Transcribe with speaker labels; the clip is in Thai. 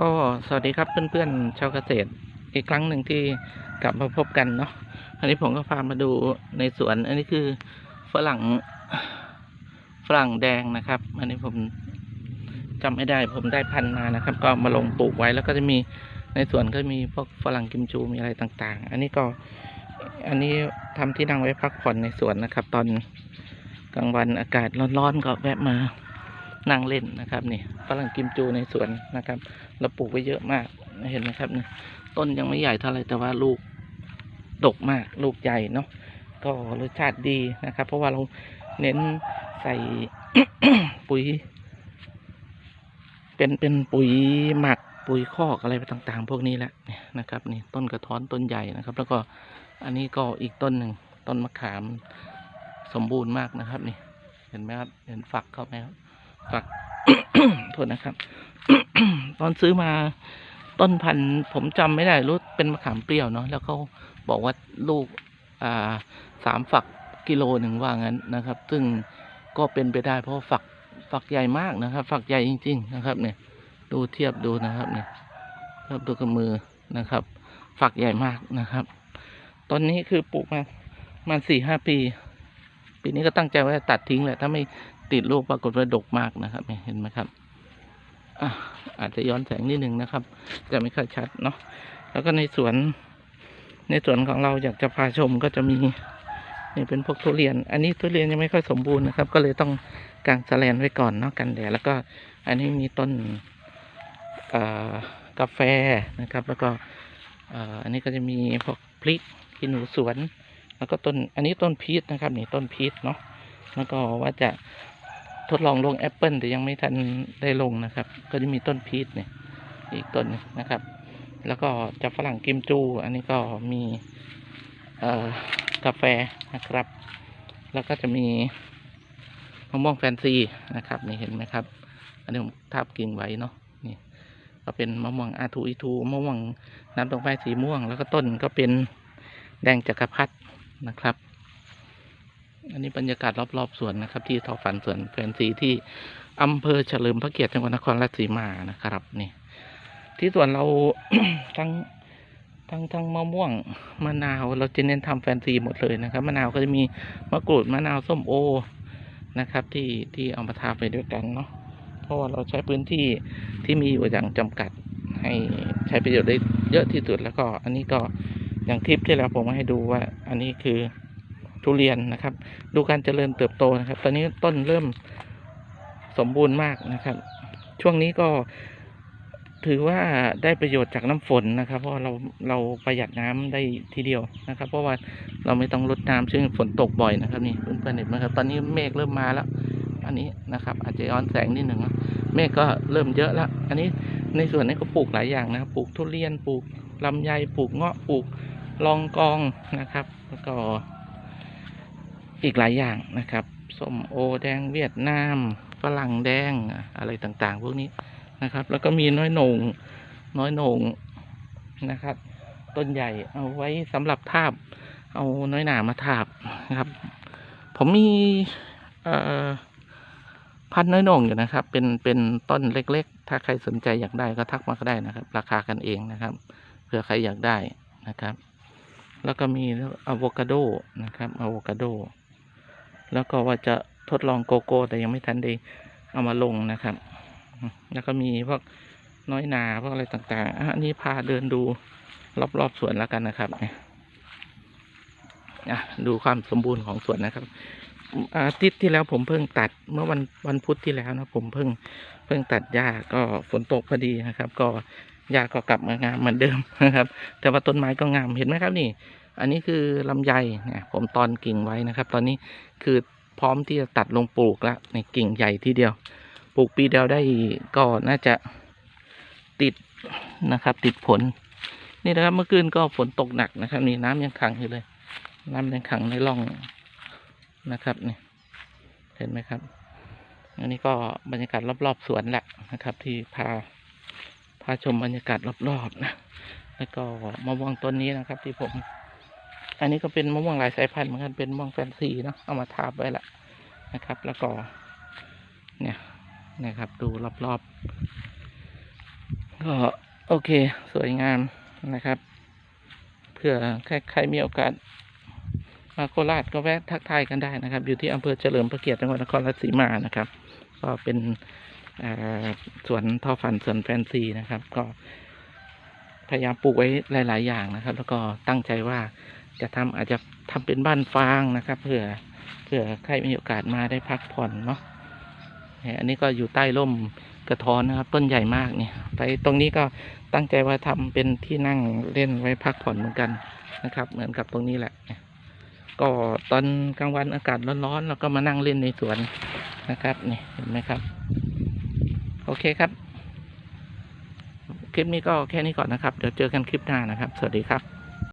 Speaker 1: ก็สวัสดีครับเพื่อนๆชาวเกษตรอีกครั้งหนึ่งที่กลับมาพบกันเนาะอันนี้ผมก็พามาดูในสวน อันนี้คือฝรั่งฝรั่งแดงนะครับ อันนี้ผมจำไม่ได้ ผมได้พันมานะครับ ก็มาลงปลูกไว้แล้วก็จะมีในสวนก็มีพวกฝรั่งกิมจูมีอะไรต่างๆ อันนี้ก็อันนี้ทำที่นั่งไว้พักผ่อนในสวนนะครับ ตอนกลางวันอากาศร้อนๆก็แวะมานั่งเล่นนะครับนี่ฝรั่งกิมจูในสวนนะครับ เราปลูกไว้เยอะมากเห็นไหมครับเนี่ยต้นยังไม่ใหญ่เท่าไหร่แต่ว่าลูกดกมาก ลูกใหญ่เนาะก็รสชาติดีนะครับ เพราะว่าเราเน้นใส่ปุ๋ย เป็นเป็นปุ๋ยหมักปุ๋ยคอกอะไรต่างๆ พวกนี้แหละเนี่ยนะครับนี่ต้นกระท้อนต้นใหญ่นะครับ แล้วก็อันนี้ก็อีกต้นหนึ่งต้นมะขามสมบูรณ์มากนะครับ นี่ เห็นไหมครับ เห็นฝักเขาไหมครับฝัก โทษนะครับ ตอนซื้อมาต้นพันธุ์ผมจำไม่ได้รู้เป็นมะขามเปรี้ยวเนาะแล้วเขาบอกว่าลูกอ่าสามฝักกิโลหนึ่งว่างั้นนะครับ ซึ่งก็เป็นไปได้เพราะฝักฝักใหญ่มากนะครับ ฝักใหญ่จริง ๆ นะครับ เนี่ย ดูเทียบดูนะครับ เนี่ยเทียบดูกับมือนะครับ ฝักใหญ่มากนะครับ ตอนนี้คือปลูกมาประมาสี่ห้าปี ปีนี้ก็ตั้งใจว่าจะตัดทิ้งแหละถ้าไม่ ติดลูกปรากฏว่าดกมากนะครับเห็นไหมครับอะอาจจะย้อนแสงนิดนึงนะครับ จะไม่ค่อยชัดเนาะแล้วก็ในสวน ในสวนของเราอยากจะพาชมก็จะมีนี่เป็นพวกทุเรียน อันนี้ทุเรียนยังไม่ค่อยสมบูรณ์นะครับ ก็เลยต้องกางสแลนไว้ก่อนเนาะกันแดดแล้วก็อันนี้มีต้นกาแฟนะครับ แล้วก็อันนี้ก็จะมีพวกพริกขี้หนูสวน แล้วก็ต้นอันนี้ต้นพีชนะครับนี่ต้นพีชเนาะแล้วก็ว่าจะ ทดลองลงแอปเปิลแต่ยังไม่ทันได้ลงนะครับ ก็จะมีต้นพีชเนี่ย อีกต้นนะครับ แล้วก็จะฝรั่งกิมจู อันนี้ก็มีกาแฟนะครับ แล้วก็จะมีมะม่วงแฟนซีนะครับนี่เห็นไหมครับ อันนี้ผมทับกิ่งไว้เนาะนี่ก็เป็นมะม่วงอาทูอีทูมะม่วงน้ำตกไม้สีม่วง แล้วก็ต้นก็เป็นแดงจักรพรรดินะครับ อันนี้บรรยากาศรอบๆสวนนะครับ ที่ทอฝันสวนแฟนซีที่อำเภอเฉลิมพระเกียรติจังหวัดนครราชสีมานะครับนี่ ที่สวนเราทั้งทั้งทั้งมะม่วงมะนาวเราจะเน้นทำแฟนซีหมดเลยนะครับมะนาวก็จะมีมะกรูดมะนาวส้มโอนะครับ ที่ที่เอามาทาไปด้วยกันเนาะเพราะว่าเราใช้พื้นที่ที่มีอยู่อย่างจำกัดให้ใช้ประโยชน์ได้เยอะที่สุดแล้วก็ อันนี้ก็อย่างคลิปที่แล้วผมมาให้ดูว่า อันนี้คือ ทุเรียนนะครับ ดูการเจริญเติบโตนะครับ ตอนนี้ต้นเริ่มสมบูรณ์มากนะครับ ช่วงนี้ก็ถือว่าได้ประโยชน์จากน้ำฝนนะครับ เพราะเราเราประหยัดน้ำได้ทีเดียวนะครับ เพราะว่าเราไม่ต้องรดน้ำซึ่งฝนตกบ่อยนะครับนี่เพื่อนๆเห็นไหมครับตอนนี้เมฆเริ่มมาแล้ว อันนี้นะครับ อาจจะย้อนแสงนิดหนึ่งเมฆก็เริ่มเยอะแล้ว อันนี้ในส่วนนี้ก็ปลูกหลายอย่างนะปลูกทุเรียนปลูกลำไยปลูกเงาะปลูกลองกองนะครับ แล้วก็ อีกหลายอย่างนะครับส้มโอแดงเวียดนามฝรั่งแดงอะไรต่างๆ พวกนี้นะครับ แล้วก็มีน้อยโหนงน้อยโหนงนะครับ ต้นใหญ่เอาไว้สำหรับทาบ เอาน้อยหนามาทาบนะครับ ผมมีพันน้อยโหนงอยู่นะครับ เป็นเป็นต้นเล็ก ๆ ถ้าใครสนใจอยากได้ก็ทักมาก็ได้นะครับ ราคากันเองนะครับเผื่อใครอยากได้นะครับ แล้วก็มีอะโวคาโดนะครับอะโวคาโด แล้วก็ว่าจะทดลองโกโก้ แต่ยังไม่ทันได้เอามาลงนะครับ แล้วก็มีพวกน้อยนาพวกอะไรต่างๆอันนี้พาเดินดูรอบๆสวนแล้วกันนะครับเนี่ยดูความสมบูรณ์ของสวนนะครับ อาทิตย์ที่แล้วผมเพิ่งตัดเมื่อวันวันพุธที่แล้วนะผมเพิ่งเพิ่งตัดหญ้าก็ฝนตกพอดีนะครับ ก็หญ้าก็กลับมางามเหมือนเดิมนะครับ แต่ว่าต้นไม้ก็งามเห็นไหมครับนี่ อันนี้คือลำไยเนี่ยผมตอนกิ่งไว้นะครับ ตอนนี้คือพร้อมที่จะตัดลงปลูกแล้วในกิ่งใหญ่ทีเดียว ปลูกปีเดียวได้ก็น่าจะติดนะครับ ติดผล นี่นะครับเมื่อคืนก็ฝนตกหนักนะครับนี่น้ำยังขังอยู่เลย น้ำยังขังในร่องนะครับนี่เห็นไหมครับ อันนี้ก็บรรยากาศรอบๆสวนแหละนะครับ ที่พาพาชมบรรยากาศรอบๆนะแล้วก็มะม่วงต้นนี้นะครับ ที่ผม อันนี้ก็เป็นมะม่วงหลายสายพันธุ์เหมือนกันเป็นมะม่วงแฟนซีเนาะเอามาทาบไว้ละนะครับ แล้วก็เนี่ยนะครับ ดูรอบๆ ก็โอเคสวยงามนะครับ เพื่อใครใครมีโอกาสมาโคราชก็แวะทักทายกันได้นะครับ อยู่ที่อำเภอเฉลิมพระเกียรติจังหวัดนครราชสีมานะครับ ก็เป็นสวนทอฝันสวนแฟนซีนะครับ ก็พยายามปลูกไว้หลาย ๆ อย่างนะครับ แล้วก็ตั้งใจว่า จะทำอาจจะทำเป็นบ้านฟางนะครับเพื่อเพื่อใครมีโอกาสมาได้พักผ่อนเนาะเนี่ยอันนี้ก็อยู่ใต้ร่มกระท้อนนะครับ ต้นใหญ่มากเนี่ย ไปตรงนี้ก็ตั้งใจว่าทำเป็นที่นั่งเล่นไว้พักผ่อนเหมือนกันนะครับ เหมือนกับตรงนี้แหละ ก็ตอนกลางวันอากาศร้อนๆเราก็มานั่งเล่นในสวนนะครับนี่เห็นไหมครับ โอเคครับคลิปนี้ก็แค่นี้ก่อนนะครับ เดี๋ยวเจอกันคลิปหน้านะครับ สวัสดีครับ